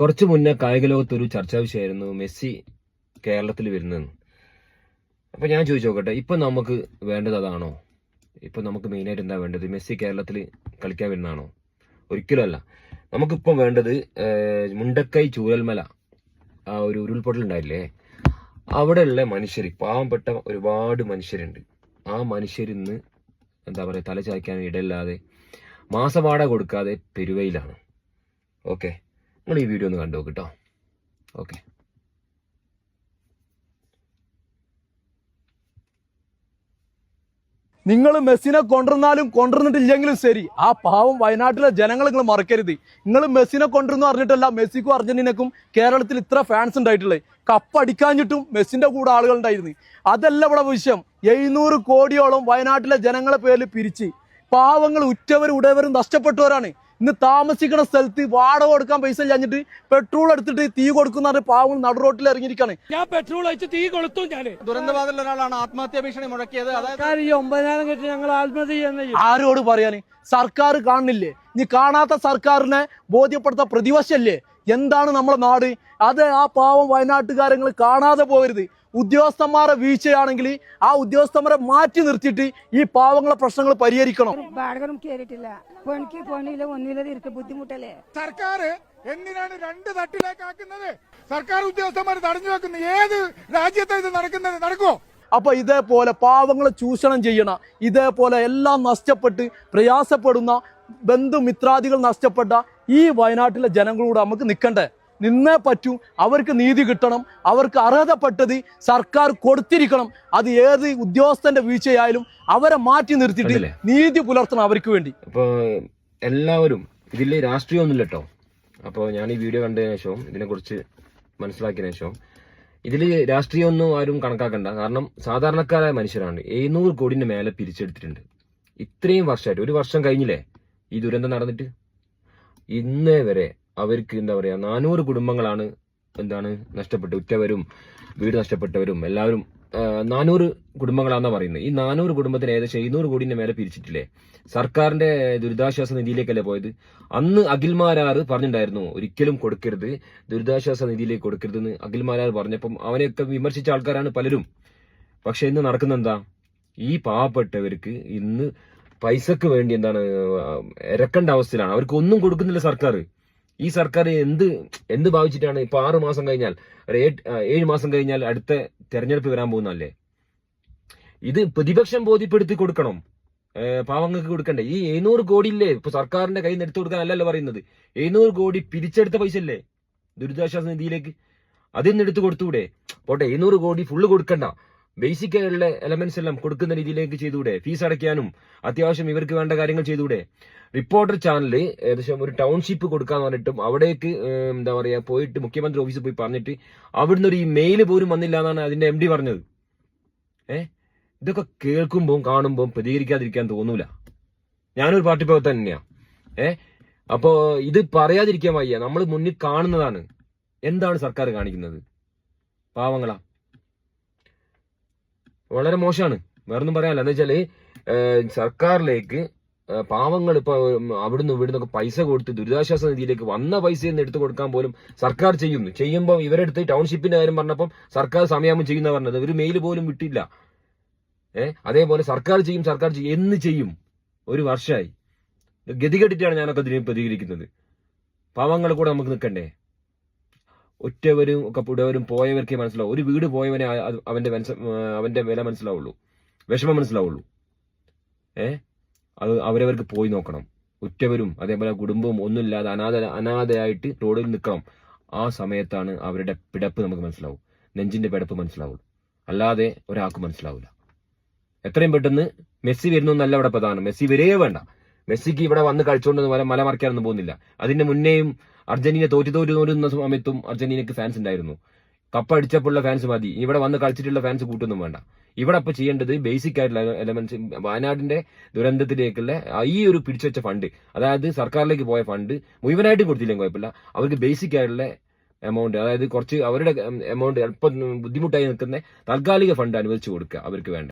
കുറച്ചു മുന്നേ കായിക ലോകത്ത് ഒരു ചർച്ചാ വിഷയമായിരുന്നു മെസ്സി കേരളത്തിൽ വരുന്നതെന്ന്. അപ്പം ഞാൻ ചോദിച്ചു നോക്കട്ടെ ഇപ്പം നമുക്ക് വേണ്ടത് അതാണോ? ഇപ്പം നമുക്ക് മെയിനായിട്ട് എന്താ വേണ്ടത്? മെസ്സി കേരളത്തിൽ കളിക്കാൻ വരുന്നതാണോ? ഒരിക്കലും അല്ല. നമുക്കിപ്പം വേണ്ടത് മുണ്ടക്കൈ ചൂരൽമല ആ ഒരു ഉരുൾപൊട്ടൽ ഉണ്ടായില്ലേ? അവിടെയുള്ള മനുഷ്യർ പാവപ്പെട്ട ഒരുപാട് മനുഷ്യരുണ്ട്. ആ മനുഷ്യരിന്ന് എന്താ പറയുക തല ചായ്ക്കാൻ ഇടയില്ലാതെ മാസവാട കൊടുക്കാതെ പെരുവയിലാണ്. ഓക്കെ? നിങ്ങൾ ഈ വീഡിയോ ഒന്ന് കണ്ടു കേട്ടോ ഓക്കെ നിങ്ങൾ മെസ്സിനെ കൊണ്ടുവന്നാലും കൊണ്ടുവന്നിട്ടില്ലെങ്കിലും ശരി. ആ പാവം വയനാട്ടിലെ ജനങ്ങൾ നിങ്ങൾ മറക്കരുത്. നിങ്ങൾ മെസ്സിനെ കൊണ്ടുവന്ന് പറഞ്ഞിട്ടല്ല മെസ്സിക്കും അർജന്റീനക്കും കേരളത്തിൽ ഇത്ര ഫാൻസ് ഉണ്ടായിട്ടുള്ളത് കപ്പ് അടിക്കാഞ്ഞിട്ടും മെസ്സിന്റെ കൂടെ ആളുകൾ ഉണ്ടായിരുന്നു. അതല്ല ഇവിടെ വിഷയം. എഴുന്നൂറ് കോടിയോളം വയനാട്ടിലെ ജനങ്ങളെ പേരിൽ പിരിച്ച് പാവങ്ങൾ ഉറ്റവരും ഉടയവരും നഷ്ടപ്പെട്ടവരാണ്. ഇന്ന് താമസിക്കുന്ന സ്ഥലത്ത് വാടക കൊടുക്കാൻ പൈസ ഇല്ലാഞ്ഞിട്ട് പെട്രോൾ എടുത്തിട്ട് തീ കൊടുക്കുന്ന പാവങ്ങൾ നടുറോട്ടിൽ ഇറങ്ങിയിരിക്കാണ്. ഞാൻ പെട്രോൾ അയച്ച് തീ കൊടുത്തു ഞാൻ. ദുരന്തബാധിത ഒരാളാണ് ആത്മഹത്യാ ഭീഷണി മുഴക്കിയത്. അതായത് സർക്കാർ ഈ ഒമ്പതിനായിരം കെട്ടി ഞങ്ങൾ ആത്മഹത്യ ചെയ്യുന്ന ആരോട് പറയാന്? സർക്കാർ കാണുന്നില്ലേ? ഇനി കാണാത്ത സർക്കാരിനെ ബോധ്യപ്പെടുത്ത പ്രതിവശല്ലേ എന്താണ് നമ്മുടെ നാട്? അത് ആ പാവം വയനാട്ടുകാരങ്ങൾ കാണാതെ പോകരുത് ഉദ്യോഗസ്ഥന്മാരെ വീഴ്ചയാണെങ്കിൽ ആ ഉദ്യോഗസ്ഥന്മാരെ മാറ്റി നിർത്തിയിട്ട് ഈ പാവങ്ങളെ പ്രശ്നങ്ങൾ പരിഹരിക്കണം. വാടകനും കേറിയിട്ടില്ല. പണിക്ക് പണിയില്ല ഒന്നുമില്ല ഇരിക്ക ബുദ്ധിമുട്ടല്ലേ? സർക്കാർ എന്തിനാണ് രണ്ട് തട്ടിലേക്ക് ആക്കുന്നത്? സർക്കാർ ഉദ്യോഗസ്ഥന്മാർ തടഞ്ഞു വെക്കുന്നത് ഏത് രാജ്യത്തെ ഇത് നടക്കുന്നത്? നടക്കുമോ അപ്പൊ ഇതേപോലെ പാവങ്ങളെ ചൂഷണം ചെയ്യണ ഇതേപോലെ എല്ലാം നഷ്ടപ്പെട്ട് പ്രയാസപ്പെടുന്ന ബന്ധുമിത്രാദികൾ നഷ്ടപ്പെട്ട ഈ വയനാട്ടിലെ ജനങ്ങളോട് നമുക്ക് നിൽക്കണ്ടേ? നിന്നേ പറ്റൂ. അവർക്ക് നീതി കിട്ടണം. അവർക്ക് അർഹതപ്പെട്ടത് സർക്കാർ കൊടുത്തിരിക്കണം. അത് ഏത് ഉദ്യോഗസ്ഥന്റെ വീഴ്ചയായാലും അവരെ മാറ്റി നിർത്തിയിട്ട് നീതി പുലർത്തണം അവർക്ക് വേണ്ടി. അപ്പോൾ എല്ലാവരും ഇതിൽ രാഷ്ട്രീയമൊന്നുമില്ല കേട്ടോ അപ്പോൾ ഞാൻ ഈ വീഡിയോ കണ്ടതിന് ശേഷവും ഇതിനെക്കുറിച്ച് മനസ്സിലാക്കിയതിനു ശേഷം ഇതിൽ രാഷ്ട്രീയമൊന്നും ആരും കണക്കാക്കണ്ട. കാരണം സാധാരണക്കാരായ മനുഷ്യരാണ് എഴുന്നൂറ് കോടിന്റെ മേലെ പിരിച്ചെടുത്തിട്ടുണ്ട്. ഇത്രയും വർഷമായിട്ട്. ഒരു വർഷം കഴിഞ്ഞില്ലേ ഈ ദുരന്തം നടന്നിട്ട്? ഇന്നേ വരെ അവർക്ക് എന്താ പറയാ നാനൂറ് കുടുംബങ്ങളാണ് എന്താണ് നഷ്ടപ്പെട്ടു ഉറ്റവരും വീട് നഷ്ടപ്പെട്ടവരും എല്ലാവരും നാനൂറ് കുടുംബങ്ങളാണെന്നാ പറയുന്നത്. ഈ നാനൂറ് കുടുംബത്തിന് ഏകദേശം എഴുന്നൂറ് കോടിന്റെ മേലെ പിരിച്ചിട്ടില്ലേ? സർക്കാരിന്റെ ദുരിതാശ്വാസ നിധിയിലേക്കല്ലേ പോയത്? അന്ന് അഖിൽമാരാർ പറഞ്ഞിട്ടുണ്ടായിരുന്നു ഒരിക്കലും കൊടുക്കരുത്. ദുരിതാശ്വാസ നിധിയിലേക്ക് കൊടുക്കരുതെന്ന് അഖിൽമാരാർ പറഞ്ഞപ്പം അവനെയൊക്കെ വിമർശിച്ച ആൾക്കാരാണ് പലരും. പക്ഷെ ഇന്ന് നടക്കുന്ന എന്താ ഈ പാവപ്പെട്ടവർക്ക് ഇന്ന് പൈസക്ക് വേണ്ടി എന്താണ് ഇരക്കേണ്ട അവസ്ഥയിലാണ്. അവർക്ക് ഒന്നും കൊടുക്കുന്നില്ല സർക്കാർ. ഈ സർക്കാർ എന്ത് എന്ത് ഭാവിച്ചിട്ടാണ് ഇപ്പൊ ആറു മാസം കഴിഞ്ഞാൽ ഏഴ് മാസം കഴിഞ്ഞാൽ അടുത്ത തെരഞ്ഞെടുപ്പ് വരാൻ പോകുന്നല്ലേ ഇത് പ്രതിപക്ഷം ബോധ്യപ്പെടുത്തി കൊടുക്കണം. പാവങ്ങൾക്ക് കൊടുക്കണ്ടേ? ഈ എഴുന്നൂറ് കോടി ഇല്ലേ ഇപ്പൊ സർക്കാരിന്റെ കയ്യിൽ നിന്ന് എടുത്തു കൊടുക്കാൻ അല്ലല്ലോ പറയുന്നത്. എഴുന്നൂറ് കോടി പിരിച്ചെടുത്ത പൈസ അല്ലേ ദുരിതാശ്വാസ നിധിയിലേക്ക്. അതിൽ നിന്ന് എടുത്തു കൊടുത്തൂടെ? പോട്ടെ എഴുന്നൂറ് കോടി ഫുള്ള് കൊടുക്കണ്ട. ബേസിക് ആയിട്ടുള്ള എലമെന്റ്സ് എല്ലാം കൊടുക്കുന്ന രീതിയിലേക്ക് ചെയ്തുകൂടെ ഫീസ് അടയ്ക്കാനും അത്യാവശ്യം ഇവർക്ക് വേണ്ട കാര്യങ്ങൾ ചെയ്തുകൂടെ റിപ്പോർട്ടർ ചാനൽ ഏകദേശം ഒരു ടൗൺഷിപ്പ് കൊടുക്കാന്ന് പറഞ്ഞിട്ടും അവിടേക്ക് എന്താ പറയാ പോയിട്ട് മുഖ്യമന്ത്രി ഓഫീസിൽ പോയി പറഞ്ഞിട്ട് അവിടുന്ന് ഒരു മെയിൽ പോലും വന്നില്ല എന്നാണ് അതിന്റെ എം ഡി പറഞ്ഞത്. ഏ? ഇതൊക്കെ കേൾക്കുമ്പോൾ കാണുമ്പോൾ പ്രതികരിക്കാതിരിക്കാൻ തോന്നൂല. ഞാനൊരു പാർട്ടി പ്രവർത്തകൻ തന്നെയാ. ഏ? അപ്പോ ഇത് പറയാതിരിക്കാൻ വയ്യ. നമ്മൾ മുന്നിൽ കാണുന്നതാണ്. എന്താണ് സർക്കാർ കാണിക്കുന്നത്? പാവങ്ങളാ. വളരെ മോശമാണ്. വേറൊന്നും പറയാനില്ല. എന്ന് വെച്ചാൽ സർക്കാരിലേക്ക് പാവങ്ങൾ ഇപ്പൊ അവിടുന്ന് ഇവിടുന്ന് ഒക്കെ പൈസ കൊടുത്ത് ദുരിതാശ്വാസ നിധിയിലേക്ക് വന്ന പൈസയിൽ നിന്ന് എടുത്തു കൊടുക്കാൻ പോലും സർക്കാർ ചെയ്യുന്നു. ചെയ്യുമ്പോൾ ഇവരെടുത്ത് ടൗൺഷിപ്പിന്റെ കാര്യം പറഞ്ഞപ്പം സർക്കാർ സമയമാകുമ്പോൾ ചെയ്യുന്ന പറഞ്ഞത് ഒരു മെയിൽ പോലും വിട്ടില്ല. ഏഹ് അതേപോലെ സർക്കാർ ചെയ്യും സർക്കാർ ചെയ്യും എന്ന് ചെയ്യും. ഒരു വർഷമായി. ഗതികെട്ടിട്ടാണ് ഞാനൊക്കെ ഇതിനെ പ്രതികരിക്കുന്നത്. പാവങ്ങൾ കൂടെ നമുക്ക് നിൽക്കണ്ടേ? ഒറ്റവരും ഒക്കെ പുടവരും പോയവർക്കേ മനസ്സിലാവും. ഒരു വീട് പോയവനെ അവന്റെ അവന്റെ വില മനസ്സിലാവുള്ളൂ. വിഷമം മനസ്സിലാവുള്ളൂ. ഏ? അത് അവരവർക്ക് പോയി നോക്കണം. ഒറ്റവരും അതേപോലെ കുടുംബവും ഒന്നുമില്ലാതെ അനാഥ അനാഥയായിട്ട് റോഡിൽ നിൽക്കണം ആ സമയത്താണ് അവരുടെ പിടപ്പ് നമുക്ക് മനസ്സിലാവും. നെഞ്ചിന്റെ പിടപ്പ് മനസ്സിലാവുള്ളൂ. അല്ലാതെ ഒരാൾക്ക് മനസ്സിലാവില്ല എത്രയും പെട്ടെന്ന് മെസ്സി വരുന്നൊന്നല്ല അവിടെ പ്രധാനം. മെസ്സി വരേ വേണ്ട. മെസ്സിക്ക് ഇവിടെ വന്ന് കളിച്ചുകൊണ്ട് മല പോകുന്നില്ല. അതിന്റെ മുന്നേയും അർജന്റീന തോറ്റു തോറ്റു തോരുന്ന സമയത്തും അർജന്റീനക്ക് ഫാൻസ് ഉണ്ടായിരുന്നു. കപ്പ് അടിച്ചപ്പോഴുള്ള ഫാൻസ് മതി. ഇവിടെ വന്ന് കളിച്ചിട്ടുള്ള ഫാൻസ് കൂട്ടൊന്നും വേണ്ട. ഇവിടെ അപ്പൊ ചെയ്യേണ്ടത് ബേസിക് ആയിട്ടുള്ള എലമെന്റ്സ് വയനാടിന്റെ ദുരന്തത്തിലേക്കുള്ള ഈ ഒരു പിടിച്ചുവെച്ച ഫണ്ട് അതായത് സർക്കാരിലേക്ക് പോയ ഫണ്ട് മുഴുവനായിട്ട് കൊടുത്തില്ലെങ്കിൽ കുഴപ്പമില്ല. അവർക്ക് ബേസിക് ആയിട്ടുള്ള എമൗണ്ട് അതായത് കുറച്ച് അവരുടെ എമൗണ്ട് അല്പം ബുദ്ധിമുട്ടായി നിൽക്കുന്ന താൽക്കാലിക ഫണ്ട് അനുവദിച്ചു കൊടുക്കുക അവർക്ക് വേണ്ട.